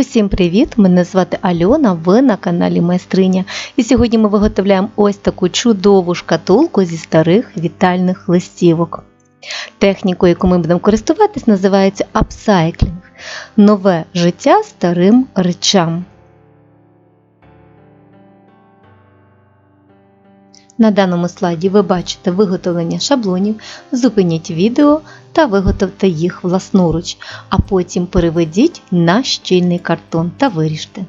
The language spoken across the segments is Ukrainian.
Усім привіт! Мене звати Альона, ви на каналі Майстриня. І сьогодні ми виготовляємо ось таку чудову шкатулку зі старих вітальних листівок. Технікою, яку ми будемо користуватись, називається апсайклінг нове життя старим речам. На даному слайді ви бачите виготовлення шаблонів, зупиніть відео та виготовте їх власноруч, а потім переведіть на щільний картон та виріжте.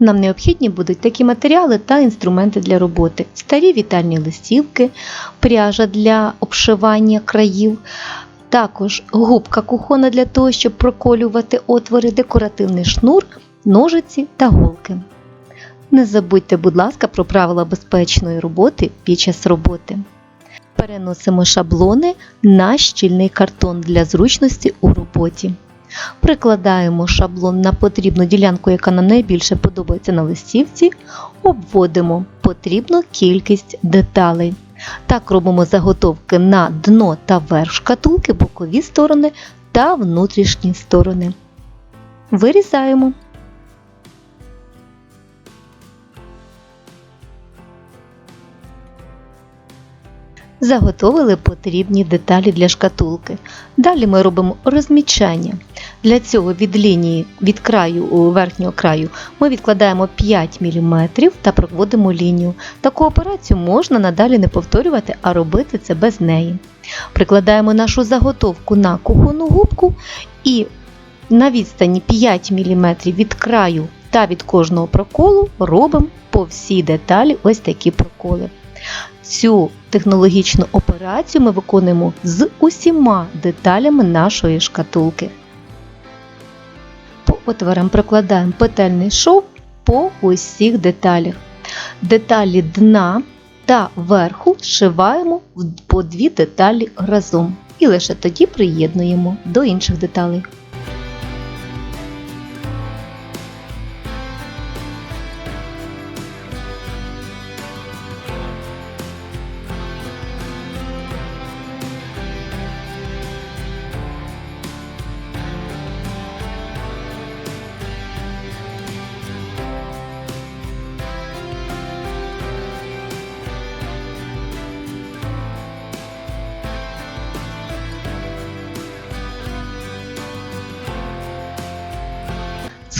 Нам необхідні будуть такі матеріали та інструменти для роботи: старі вітальні листівки, пряжа для обшивання країв, також губка кухона для того, щоб проколювати отвори, декоративний шнур, ножиці та голки. Не забудьте, будь ласка, про правила безпечної роботи під час роботи. Переносимо шаблони на щільний картон для зручності у роботі. Прикладаємо шаблон на потрібну ділянку, яка нам найбільше подобається на листівці, обводимо потрібну кількість деталей. Так робимо заготовки на дно та верх шкатулки, бокові сторони та внутрішні сторони. Вирізаємо. Заготовили потрібні деталі для шкатулки. Далі ми робимо розмічання. Для цього від лінії від краю верхнього краю ми відкладаємо 5 мм та проводимо лінію. Таку операцію можна надалі не повторювати, а робити це без неї. Прикладаємо нашу заготовку на кухонну губку і на відстані 5 мм від краю та від кожного проколу робимо по всій деталі ось такі проколи. Цю технологічну операцію ми виконуємо з усіма деталями нашої шкатулки. По отворам прикладаємо петельний шов по усіх деталях. Деталі дна та верху зшиваємо по дві деталі разом і лише тоді приєднуємо до інших деталей.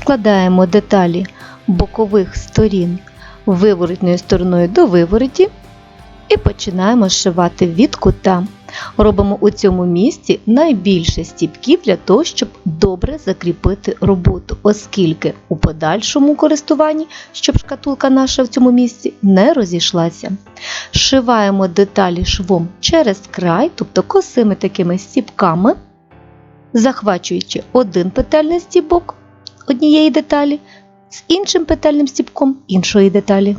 Складаємо деталі бокових сторін виворотною стороною до вивороті і починаємо зшивати від кута. Робимо у цьому місці найбільше стіпків для того, щоб добре закріпити роботу, оскільки у подальшому користуванні, щоб шкатулка наша в цьому місці не розійшлася. Зшиваємо деталі швом через край, тобто косими такими стіпками, захвачуючи один петельний стібок однієї деталі з іншим петельним стіпком іншої деталі.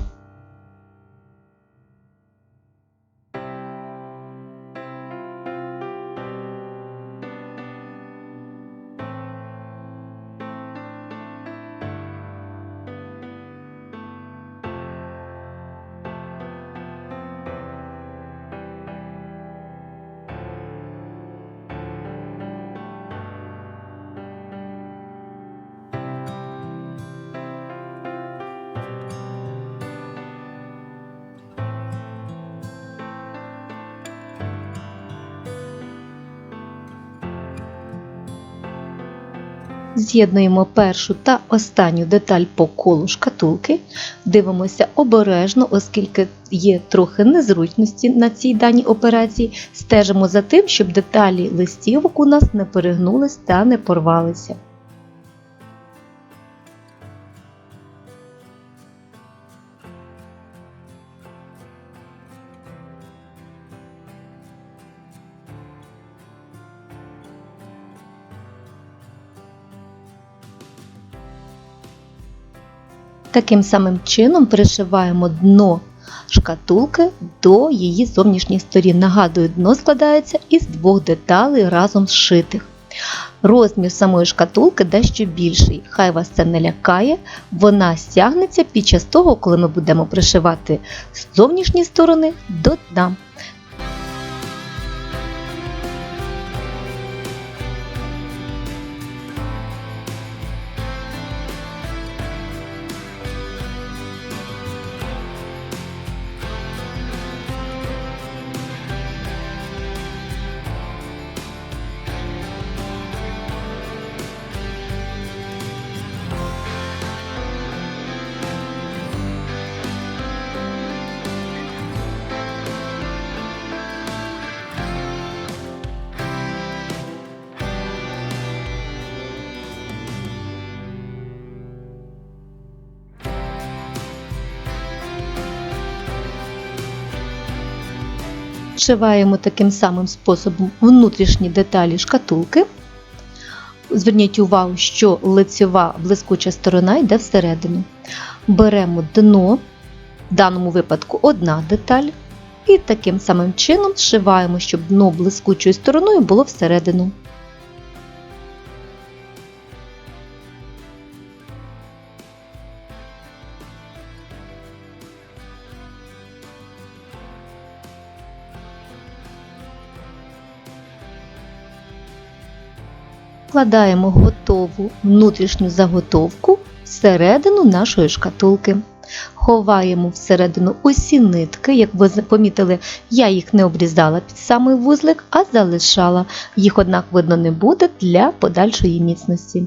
З'єднуємо першу та останню деталь по колу шкатулки, дивимося обережно, оскільки є трохи незручності на цій даній операції, стежимо за тим, щоб деталі листівок у нас не перегнулись та не порвалися. Таким самим чином пришиваємо дно шкатулки до її зовнішніх сторін. Нагадую, дно складається із двох деталей разом зшитих. Розмір самої шкатулки дещо більший, хай вас це не лякає, вона стягнеться під час того, коли ми будемо пришивати з зовнішні сторони до дна. Вшиваємо таким самим способом внутрішні деталі шкатулки. Зверніть увагу, що лицьова блискуча сторона йде всередину. Беремо дно, в даному випадку одна деталь, і таким самим чином зшиваємо, щоб дно блискучою стороною було всередину. Вкладаємо готову внутрішню заготовку всередину нашої шкатулки. Ховаємо всередину усі нитки, як ви помітили, я їх не обрізала під самий вузлик, а залишала. Їх, однак, видно не буде для подальшої міцності.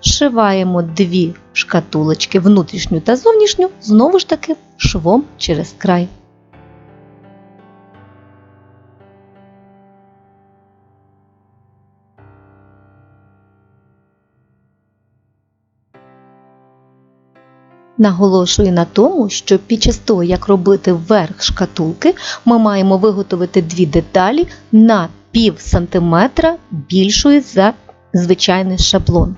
Шиваємо дві шкатулочки, внутрішню та зовнішню, знову ж таки швом через край. Наголошую на тому, що під час того, як робити верх шкатулки, ми маємо виготовити дві деталі на пів сантиметра більшою за звичайний шаблон.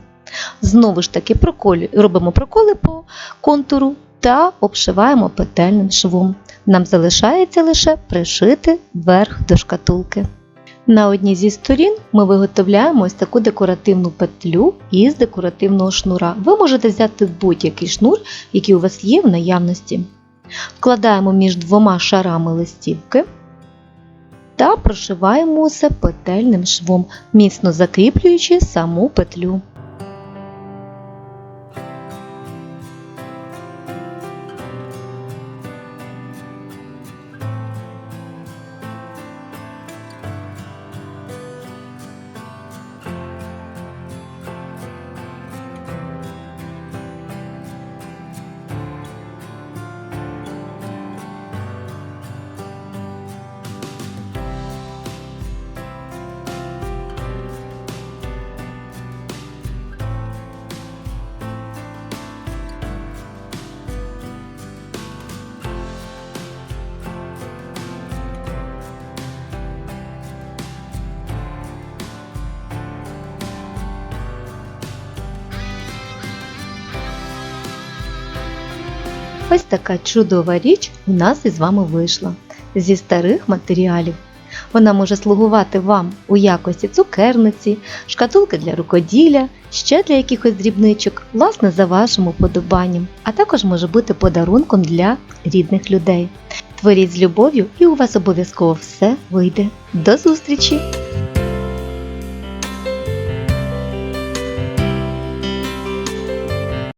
Знову ж таки, проколю, робимо проколи по контуру та обшиваємо петельним швом. Нам залишається лише пришити верх до шкатулки. На одній зі сторін ми виготовляємо ось таку декоративну петлю із декоративного шнура. Ви можете взяти будь-який шнур, який у вас є в наявності. Вкладаємо між двома шарами листівки та прошиваємо усе петельним швом, міцно закріплюючи саму петлю. Ось така чудова річ у нас із вами вийшла зі старих матеріалів. Вона може слугувати вам у якості цукерниці, шкатулки для рукоділля, ще для якихось дрібничок, власне, за вашим уподобанням, а також може бути подарунком для рідних людей. Творіть з любов'ю і у вас обов'язково все вийде. До зустрічі!